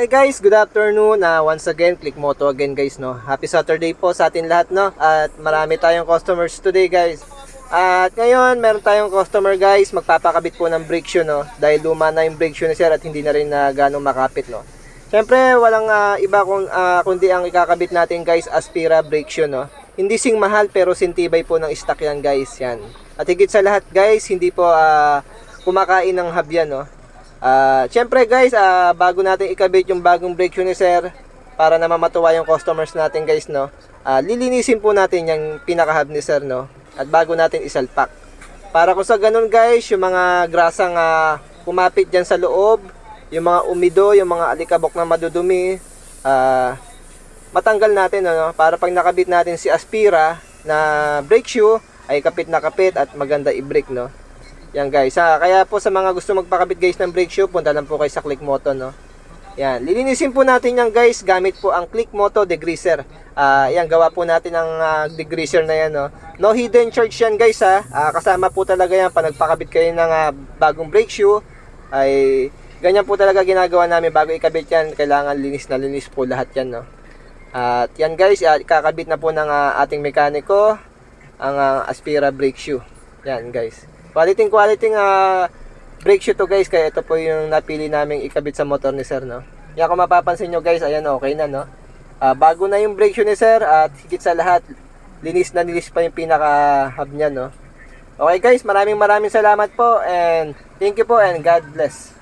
Hey guys, good afternoon. Uh, once again, Click Moto again guys, no. Happy Saturday po sa atin lahat, no. At marami tayong customers today, guys. At ngayon, meron tayong customer, guys, magpapakabit po ng brake shoe, no. Dahil luma na yung brake shoe ni sir at hindi na rin na ganong makapit, no. Siyempre, walang ah, iba kung ah, kundi ang ikakabit natin, guys, Aspira brake shoe, no. Hindi sing mahal pero sintibay po ng stock yan, guys, yan. At higit sa lahat, guys, hindi po ah, kumakain ng hub no. Ah, syempre guys, ah, bago natin ikabit yung bagong brake sir, para naman matuwa yung customers natin guys, no. Ah, lilinisin po natin yung pinaka-hub ni sir, no. At bago natin isalpak. Para kung sa ganun guys, yung mga grasang ah, kumapit dyan sa loob, yung mga umido, yung mga alikabok na madudumi, ah, matanggal natin ano para pag nakabit natin si Aspira na brake shoe ay kapit na kapit at maganda i-brake no. Yan guys. Ha, kaya po sa mga gusto magpakabit guys ng brake shoe, punta lang po kayo sa Click Moto no. Yan, lilinisin po natin yan guys gamit po ang Click Moto degreaser. Ah, yan gawa po natin ang ah, degreaser na yan no. No hidden charge yan guys ha. Ah, kasama po talaga yan pag nagpakabit kayo ng ah, bagong brake shoe ay ganyan po talaga ginagawa namin bago ikabit yan. Kailangan linis na linis po lahat yan no. At yan guys, ah, kakabit na po ng ah, ating mekaniko ang ah, Aspira brake shoe. Yan guys. Quality quality uh, brake shoe to guys, kaya ito po yung napili naming ikabit sa motor ni sir no. Yan kung mapapansin nyo guys, ayan okay na no. Ah, bago na yung brake shoe ni sir at higit sa lahat, linis na linis pa yung pinaka hub niya no. Okay guys, maraming maraming salamat po and thank you po and God bless.